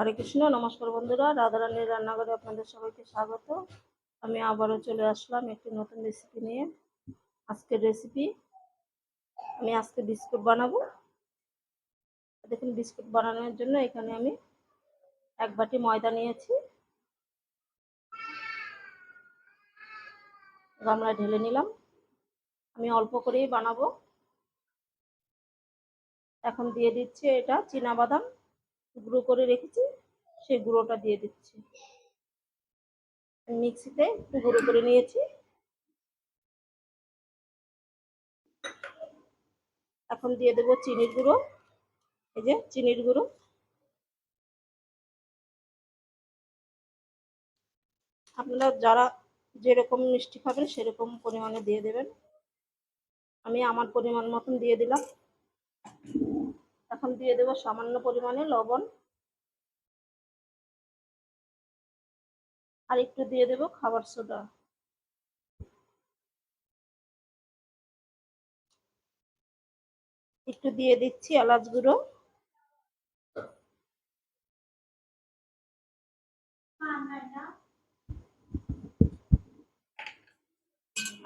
হরে কৃষ্ণ, নমস্কার বন্ধুরা। রাধারানীর রান্নাঘরে আপনাদের সবাইকে স্বাগত। আমি আবারও চলে আসলাম একটি নতুন রেসিপি নিয়ে। আজকের রেসিপি আমি আজকে বিস্কুট বানাবো। দেখুন, বিস্কুট বানানোর জন্য এখানে আমি এক বাটি ময়দা নিয়েছি। গামলায় ঢেলে নিলাম। আমি অল্প করেই বানাবো। এখন দিয়ে দিচ্ছি এটা চীনা বাদাম গুঁড়ো করে রেখেছি, সেই গুঁড়োটা দিয়ে দিচ্ছি। মিক্সিতে গুঁড়ো করে নিয়েছি। এখন দিয়ে দেবো চিনির গুঁড়ো, এই যে চিনির গুঁড়ো। আপনারা যারা যেরকম মিষ্টি খাবেন, সেরকম পরিমাণে দিয়ে দেবেন। আমি আমার পরিমাণ মতন দিয়ে দিলাম। এখন দিয়ে দেবো সামান্য পরিমাণে লবণ। আর একটু দিয়ে দেবো খাবার সোডা। একটু দিয়ে দিচ্ছি এলাচ গুঁড়ো।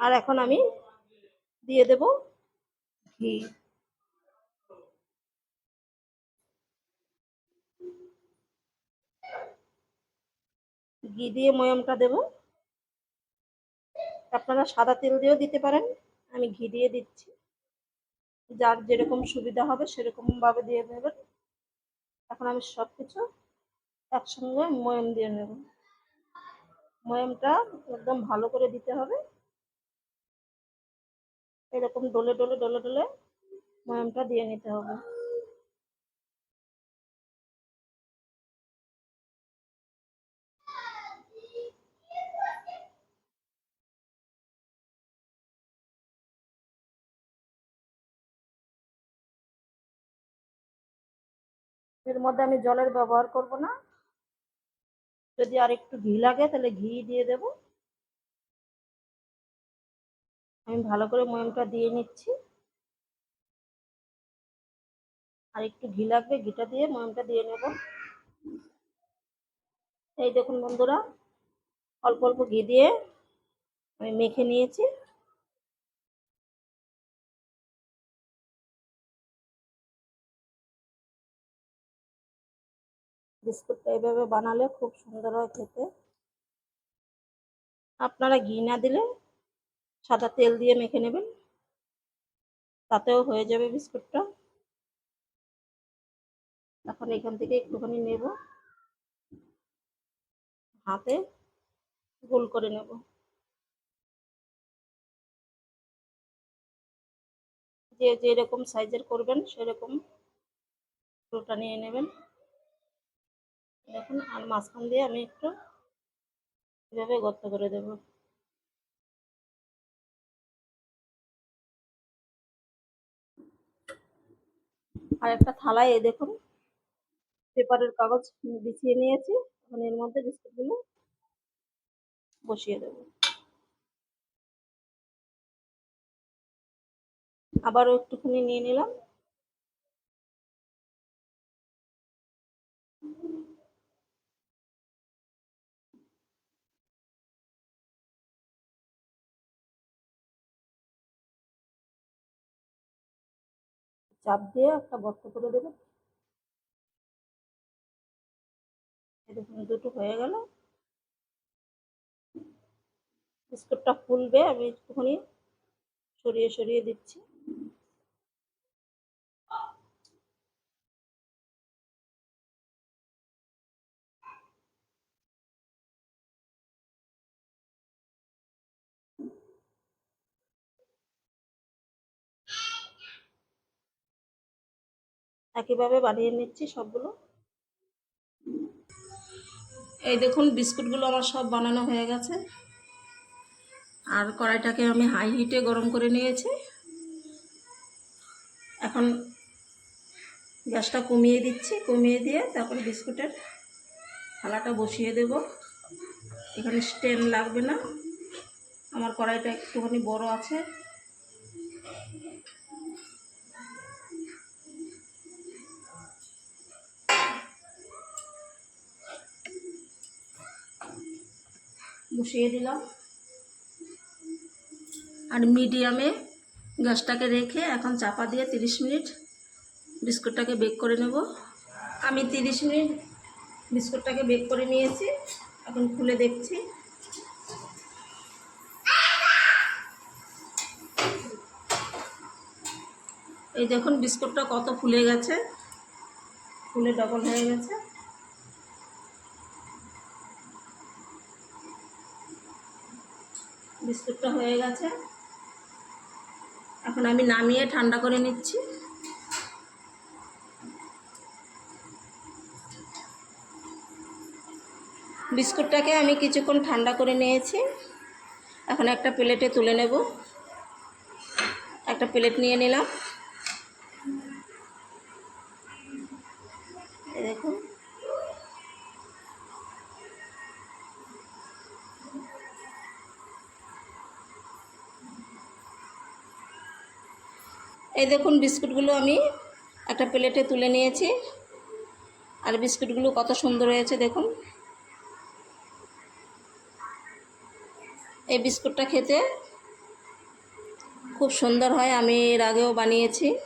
আর এখন আমি দিয়ে দেব ঘি। ঘি দিয়ে ময়মটা দেব। আপনারা সাদা তেল দিয়েও দিতে পারেন, আমি ঘি দিয়ে দিচ্ছি। যার যেরকম সুবিধা হবে সেরকম ভাবে দিয়ে দেবেন। এখন আমি সব কিছু একসঙ্গে ময়ম দিয়ে নেব। ময়মটা একদম ভালো করে দিতে হবে। এরকম ডলে ডলে ডলে ডলে ময়মটা দিয়ে নিতে হবে। এর মধ্যে আমি জলের ব্যবহার করব না। যদি আর একটু ঘি লাগে, তাহলে ঘি দিয়ে দেব। আমি ভালো করে ময়মটা দিয়ে নিচ্ছি। আর একটু ঘি লাগবে, ঘিটা দিয়ে ময়মটা দিয়ে নেব। এই দেখুন বন্ধুরা, অল্প অল্প ঘি দিয়ে আমি মেখে নিয়েছি। বিস্কুটটা এইভাবে বানালে খুব সুন্দর হয় খেতে। আপনারা ঘি না দিলে সাদা তেল দিয়ে মেখে নেবেন, তাতেও হয়ে যাবে বিস্কুটটা। এখন এখান থেকে একটুখানি নেব, হাতে গোল করে নেব। যে যেরকম সাইজের করবেন, সেরকম পুরোটা নিয়ে নেবেন। দেখুন আর মাঝখান দিয়ে আমি একটু এভাবে গর্ত করে দেব। আর একটা থালায় এই দেখুন, পেপারের কাগজ বিছিয়ে নিয়েছি। এখন এর মধ্যে বিস্কুটগুলো বসিয়ে দেব। আবারও একটুখানি নিয়ে নিলাম। চাপ দিয়ে একটা গর্ত করে দেবে। দেখুন দুটো হয়ে গেল। বিস্কুটটা ফুলবে, আমি একটুখানি সরিয়ে সরিয়ে দিচ্ছি। একইভাবে বানিয়ে নিচ্ছি সবগুলো। এই দেখুন, বিস্কুটগুলো আমার সব বানানো হয়ে গেছে। আর কড়াইটাকে আমি হাই হিটে গরম করে নিয়েছি। এখন গ্যাসটা কমিয়ে দিচ্ছি, কমিয়ে দিয়ে তারপরে বিস্কুটের থালাটা বসিয়ে দেব। এখানে স্ট্যান্ড লাগবে না। আমার কড়াইটা একটুখানি বড় আছে। বসিয়ে দিলাম। আর মিডিয়ামে গ্যাসটাকে রেখে এখন চাপা দিয়ে তিরিশ মিনিট বিস্কুটটাকে বেক করে নেব। আমি তিরিশ মিনিট বিস্কুটটাকে বেক করে নিয়েছি, এখন খুলে দেখছি। এই দেখুন, বিস্কুটটা কত ফুলে গেছে, ফুলে ডবল হয়ে গেছে। বিস্কুটটা হয়ে গেছে। এখন আমি নামিয়ে ঠান্ডা করে নিচ্ছি। বিস্কুটটাকে আমি কিছুক্ষণ ঠান্ডা করে নিয়েছি। এখন একটা প্লেটে তুলে নেব। একটা প্লেট নিয়ে নিলাম। দেখুন। এই দেখুন বিস্কুটগুলো আমি একটা প্লেটে তুলে নিয়েছি। আর বিস্কুটগুলো কত সুন্দর হয়েছে দেখুন। এই বিস্কুটটা খেতে খুব সুন্দর হয়, আমি এর আগেও বানিয়েছি।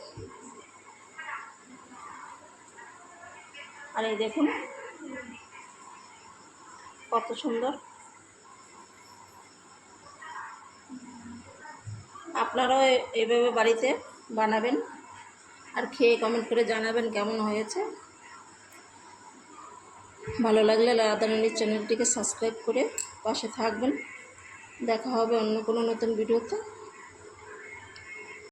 আর এই দেখুন কত সুন্দর। আপনারাও এ- এভাবে বাড়িতে বানাবেন আর খেয়ে কমেন্ট করে জানাবেন কেমন হয়েছে। ভালো লাগলে লাদানির চ্যানেলটিকে সাবস্ক্রাইব করে পাশে থাকবেন। দেখা হবে অন্য কোনো নতুন ভিডিওতে